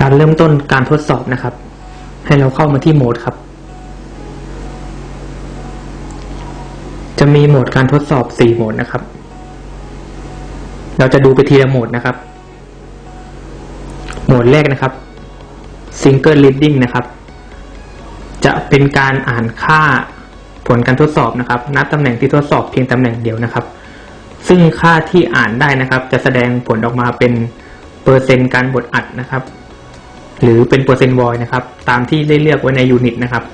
การเริ่มต้นการทดสอบนะครับ ให้เราเข้ามาที่โหมดครับ จะมีโหมดการทดสอบ 4 โหมดนะครับ เราจะดูไปทีละโหมดนะครับ โหมดแรกนะครับ Single Reading นะครับ จะเป็นการอ่านค่าผลการทดสอบนะครับ นับตำแหน่งที่ทดสอบเพียงตำแหน่งเดียวนะครับ ซึ่งค่าที่อ่านได้นะครับ จะแสดงผลออกมาเป็นเปอร์เซ็นต์การบดอัดนะครับ หรือเป็นเปอร์เซ็นต์วอยนะครับ ตามที่ได้เลือกไว้ในยูนิตนะครับ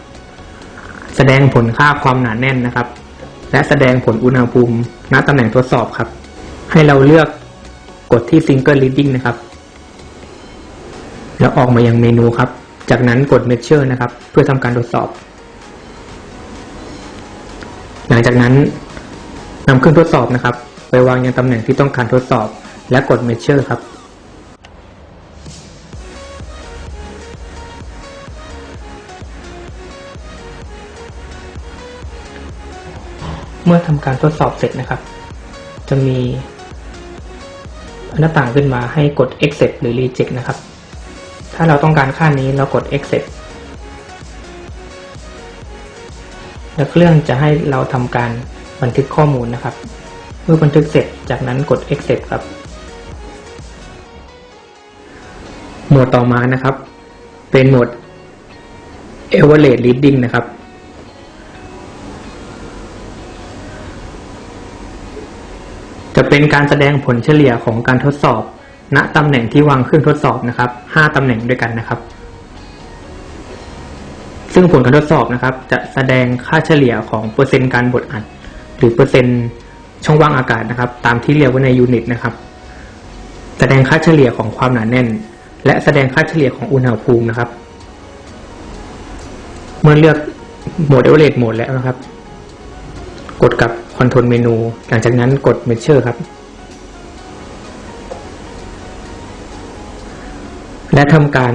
แสดงผลค่าความหนาแน่นนะครับ และแสดงผลอุณหภูมิณตำแหน่งทดสอบครับ ให้เราเลือกกดที่ Single Reading นะครับ แล้วออกมายังเมนูครับ จากนั้นกด Measure นะครับ เพื่อทำการทดสอบ หลังจากนั้นนำเครื่องทดสอบนะครับ ไปวางยังตำแหน่งที่ต้องการทดสอบ และกด Measure ครับ เมื่อทำการทดสอบเสร็จนะครับ จะมีหน้าต่างขึ้นมาให้กด accept หรือ reject นะครับ ถ้าเราต้องการค่านี้เรากด accept แล้วเครื่องจะให้เราทำการบันทึกข้อมูลนะครับ เมื่อบันทึกเสร็จจากนั้นกด accept ครับโหมดต่อมานะครับ เป็นโหมด average reading นะครับ จะเป็นการแสดงผลเฉลี่ยของการทดสอบ ณตำแหน่งที่วางเครื่องทดสอบนะครับ 5ตำแหน่งด้วยกันนะครับ ซึ่งผลการทดสอบนะครับ จะแสดงค่าเฉลี่ยของเปอร์เซ็นต์การบดอัด หรือเปอร์เซ็นต์ช่องว่างอากาศนะครับ ตามที่เรียกไว้ในยูนิตนะครับ แสดงค่าเฉลี่ยของความหนาแน่น และแสดงค่าเฉลี่ยของอุณหภูมินะครับ เมื่อเลือกโหมด Average โหมดแล้วนะครับ กดกับ คอนโทรลเมนู หลังจากนั้นกด Measure ครับ และทำการ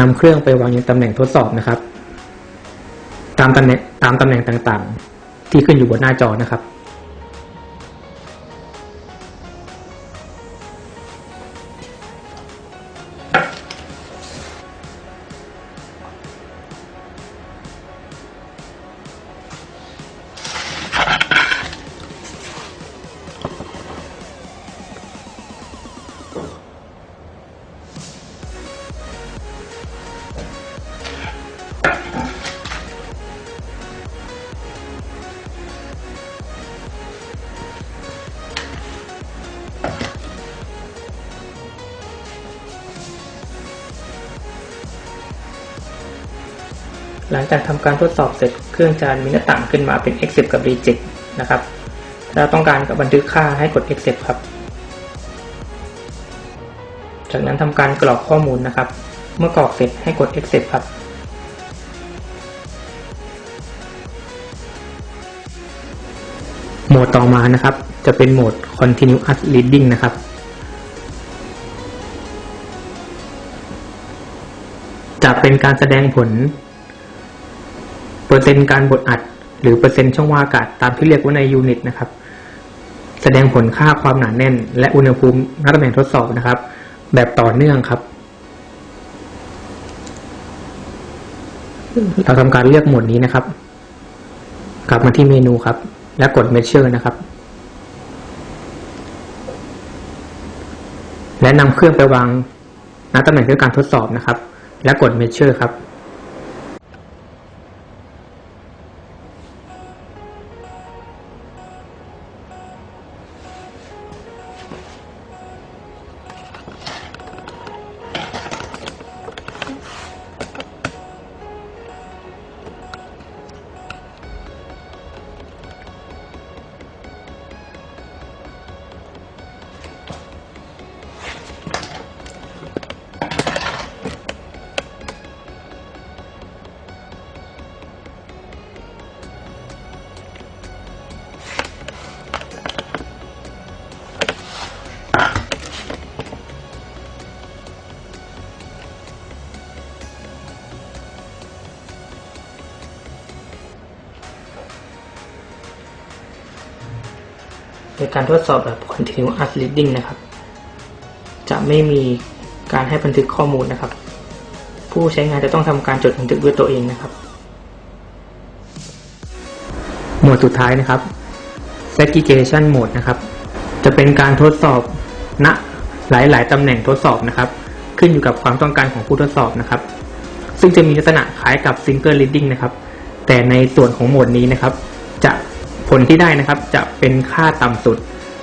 นำเครื่องไปวางยังตำแหน่งทดสอบนะครับ ตามตำแหน่งตามตำแหน่งต่างๆ ที่ขึ้นอยู่บนหน้าจอนะครับ หลังจากทำการทดสอบเสร็จเครื่องจะมีหน้าต่างขึ้นมาเป็น accept กับ reject นะครับเราต้องการกับบันทึกค่าให้กด accept ครับ จากนั้นทำการกรอกข้อมูลนะครับ เมื่อกรอกเสร็จให้กด accept ครับโหมดต่อมานะครับ จะเป็นโหมด continuous reading นะครับจะเป็นการแสดงผล ปอร์เซ็นต์การบดอัด หรือเปอร์เซ็นต์ช่องว่างอากาศตามที่เรียกว่าในยูนิตนะครับ แสดงผลค่าความหนาแน่น และอุณหภูมิณตำแหน่งทดสอบนะครับ แบบต่อเนื่องครับ เราทำการเลือกหมวดนี้นะครับ กลับมาที่เมนูครับ และกด Measure นะครับ และนำเครื่องไปวางณตำแหน่งที่อการทดสอบนะครับ และกด Measure ครับ ในการทดสอบแบบ continuous reading นะครับ จะไม่มีการให้บันทึกข้อมูลนะครับ ผู้ใช้งานจะต้องทำการจดบันทึกด้วยตัวเองนะครับ หมวดสุดท้ายนะครับ segregation mode นะครับ จะเป็นการทดสอบณหลาย ๆตำแหน่งทดสอบนะครับ ขึ้นอยู่กับความต้องการของผู้ทดสอบนะครับ ซึ่งจะมีลักษณะคล้ายกับ single reading นะครับ แต่ในส่วนของโหมดนี้นะครับ จะ ลที่ได้นะครับจะเป็นค่าต่ำสุด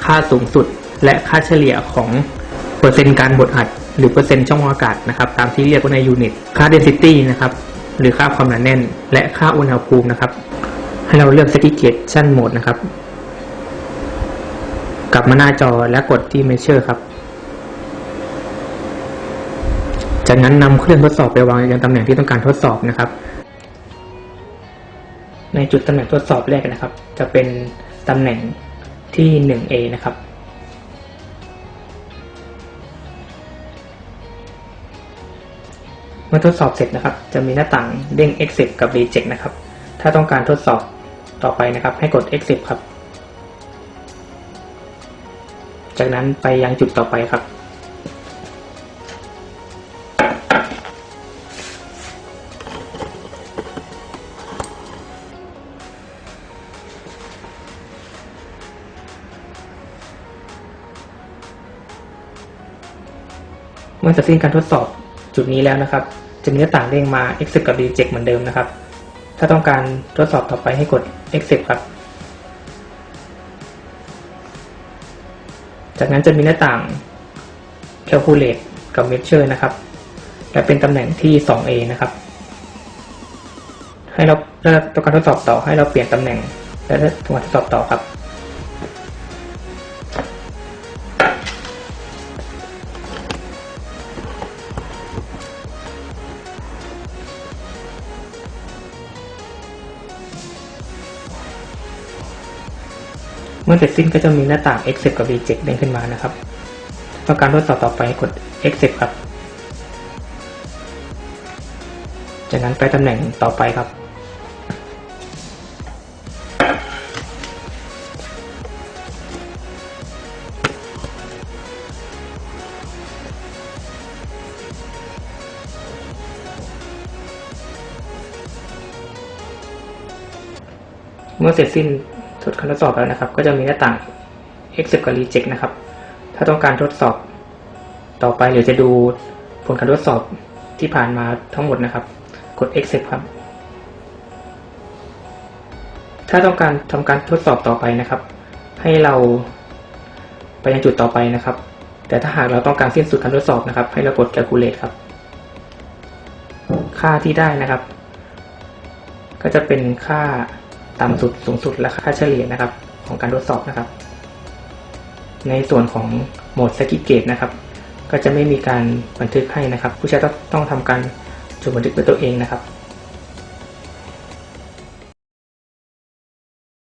ค่าสูงสุด และค่าเฉลี่ยของเปอร์เซ็นต์การบดอัด หรือเปอร์เซ็นต์ช่องอากาศนะครับตามที่เรียกว่าในยูนิต ค่า density นะครับหรือค่าความหนาแน่น และค่าอุณหภูมินะครับให้เราเลือก segregation mode นะครับ กลับมาหน้าจอและกดที่ measure ครับ จากนั้นนำเครื่องทดสอบไปวางยังตำแหน่งที่ต้องการทดสอบนะครับ ในจุดตำแหน่งทดสอบแรกนะครับ จะเป็นตำแหน่งที่ 1A นะครับ เมื่อทดสอบเสร็จนะครับ จะมีหน้าต่างเด้ง exit กับ reject นะครับ ถ้าต้องการทดสอบต่อไปนะครับ ให้กด exit ครับ จากนั้นไปยังจุดต่อไปครับ เมื่อเสร็จสิ้นการทดสอบจุดนี้แล้วนะครับ จะมีหน้าต่างเด้งมา exit กับ reject เหมือนเดิมนะครับ ถ้าต้องการทดสอบต่อไปให้กด exit ครับ จากนั้นจะมีหน้าต่าง calculate กับ measure นะครับ และเป็นตำแหน่งที่ 2A นะครับ ให้เราถ้าต้องการทดสอบต่อให้เราเปลี่ยนตำแหน่งและต้องการทดสอบต่อครับ มื่อเสร็จสิ้นก็จะมีหน้าต่าง exit กับ reject เด้งขึ้นมานะครับต้องการทดสอบต่อไปกด exit ครับ จากนั้นไปตำแหน่งต่อไปครับ เมื่อเสร็จสิ้น ทดการทดสอบแล้วนะครับ ก็จะมีหน้าต่าง exit กับ reject นะครับ ถ้าต้องการทดสอบต่อไปหรือจะดูผลการทดสอบที่ผ่านมาทั้งหมดนะครับ กด exit ครับ ถ้าต้องการทำการทดสอบต่อไปนะครับ ให้เราไปยังจุดต่อไปนะครับ แต่ถ้าหากเราต้องการสิ้นสุดการทดสอบนะครับ ให้เรากด calculate ครับ ค่าที่ได้นะครับ ก็จะเป็นค่า ต่ำสุดสูงสุดและค่าเฉลี่ยนะครับของการทดสอบนะครับ ในส่วนของโหมดสกิเกตนะครับ ก็จะไม่มีการบันทึกให้นะครับ ผู้ใช้ต้องต้องทำการจดบันทึกด้วยตัวเองนะครับ